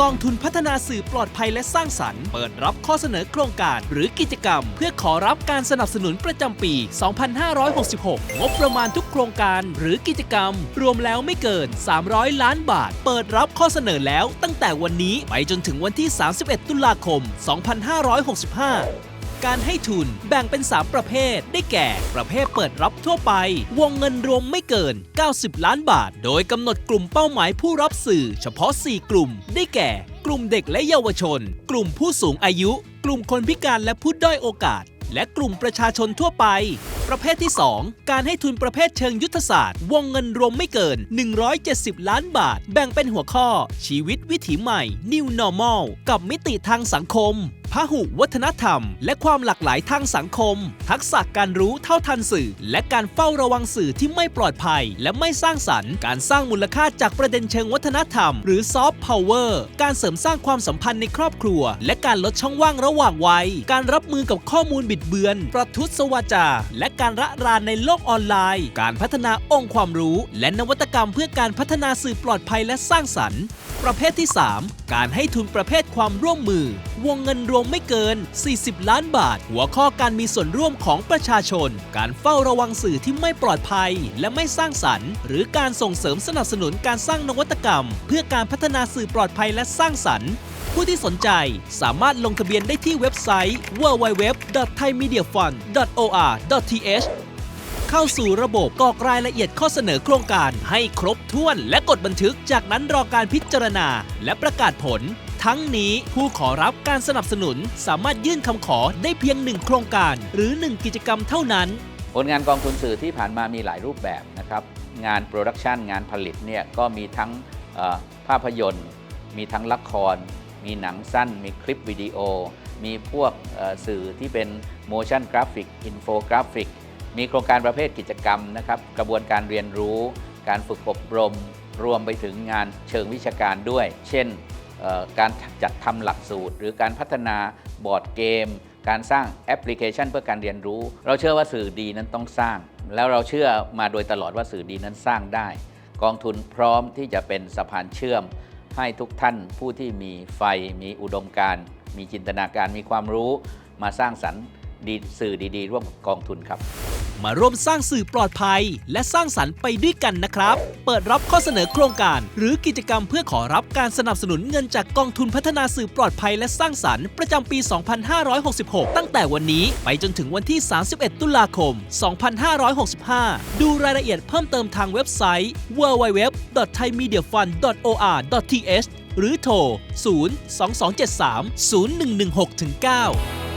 กองทุนพัฒนาสื่อปลอดภัยและสร้างสรรค์ เปิดรับข้อเสนอโครงการหรือกิจกรรม เพื่อขอรับการสนับสนุนประจำปี 2566 งบประมาณทุกโครงการหรือกิจกรรม รวมแล้วไม่เกิน 300 ล้านบาท เปิดรับข้อเสนอแล้วตั้งแต่วันนี้ไปจนถึงวันที่ 31 ตุลาคม 2565 การให้ทุนแบ่งเป็น 3 ประเภท ได้แก่ ประเภทเปิดรับทั่วไป วงเงินรวมไม่เกิน 90 ล้านบาท โดยกำหนดกลุ่มเป้าหมายผู้รับสื่อ เฉพาะ 4 กลุ่ม ได้แก่ กลุ่มเด็กและเยาวชน กลุ่มผู้สูงอายุ กลุ่มคนพิการและผู้ด้อยโอกาส และกลุ่มประชาชนทั่วไปประเภทที่ 2 การให้ทุนประเภทเชิงยุทธศาสตร์ วงเงินรวมไม่เกิน 170 ล้านบาท แบ่งเป็นหัวข้อ ชีวิตวิถีใหม่ New Normal กับมิติทางสังคม พหุวัฒนธรรม และความหลากหลายทางสังคม ทักษะการรู้เท่าทันสื่อ และการเฝ้าระวังสื่อที่ไม่ปลอดภัย และไม่สร้างสรรค์ การสร้างมูลค่าจากประเด็นเชิงวัฒนธรรม หรือซอฟต์พาวเวอร์การเสริมสร้างความสัมพันธ์ในครอบครัว และการลดช่องว่างระหว่างวัย การรับมือกับข้อมูลบิดเบือน ประทุษวาจา และการระรานในโลกออนไลน์ การพัฒนาองค์ความรู้ และนวัตกรรมเพื่อการพัฒนาสื่อปลอดภัยและสร้างสรรค์ ประเภทที่ 3 การให้ทุนประเภทความร่วมมือ วงเงินรวมไม่เกิน 40 ล้านบาท หัวข้อการมีส่วนร่วมของประชาชน การเฝ้าระวังสื่อที่ไม่ปลอดภัย และไม่สร้างสรรค์ หรือการส่งเสริมสนับสนุนการสร้างนวัตกรรม เพื่อการพัฒนาสื่อปลอดภัยและสร้างสรรค์ผู้ที่สนใจสามารถลงทะเบียนได้ที่เว็บไซต์ www.thaimediafund.or.th เข้าสู่ระบบกรอกรายละเอียดข้อเสนอโครงการให้ครบถ้วนและกดบันทึก จากนั้นรอการพิจารณาและประกาศผล ทั้งนี้ผู้ขอรับการสนับสนุนสามารถยื่นคำขอได้เพียงหนึ่งโครงการ หรือหนึ่งกิจกรรมเท่านั้น ผลงานกองทุนสื่อที่ผ่านมามีหลายรูปแบบนะครับงานโปรดักชันงานผลิตเนี่ยก็มีทั้งภาพยนตร์ มีทั้งละคร มีหนังสั้น มีคลิปวิดีโอ มีพวกสื่อที่เป็น motion graphic infographic มีโครงการประเภทกิจกรรมนะครับกระบวนการเรียนรู้ การฝึกอบรม รวมไปถึงงานเชิงวิชาการด้วย เช่น การจัดทำหลักสูตร หรือการพัฒนาบอร์ดเกม การสร้างแอปพลิเคชันเพื่อการเรียนรู้ เราเชื่อว่าสื่อดีนั้นต้องสร้าง แล้วเราเชื่อมาโดยตลอดว่าสื่อดีนั้นสร้างได้ กองทุนพร้อมที่จะเป็นสะพานเชื่อม ให้ทุกท่านผู้ที่มีไฟ มีอุดมการณ์มีจินตนาการมีความรู้ มาสร้างสรรค์ดีสื่อดี ๆ ร่วมกับกองทุนครับ มาร่วมสร้างสื่อปลอดภัย และสร้างสรรค์ไปด้วยกันนะครับ เปิดรับข้อเสนอโครงการ หรือกิจกรรมเพื่อขอรับการสนับสนุนเงินจากกองทุนพัฒนาสื่อปลอดภัยและสร้างสรรค์ประจำปี 2566 ตั้งแต่วันนี้ไปจนถึงวันที่ 31 ตุลาคม 2565 ดูรายละเอียดเพิ่มเติมทางเว็บไซต์ www.thaimediafund.or.th หรือโทร 0 2273 0116 9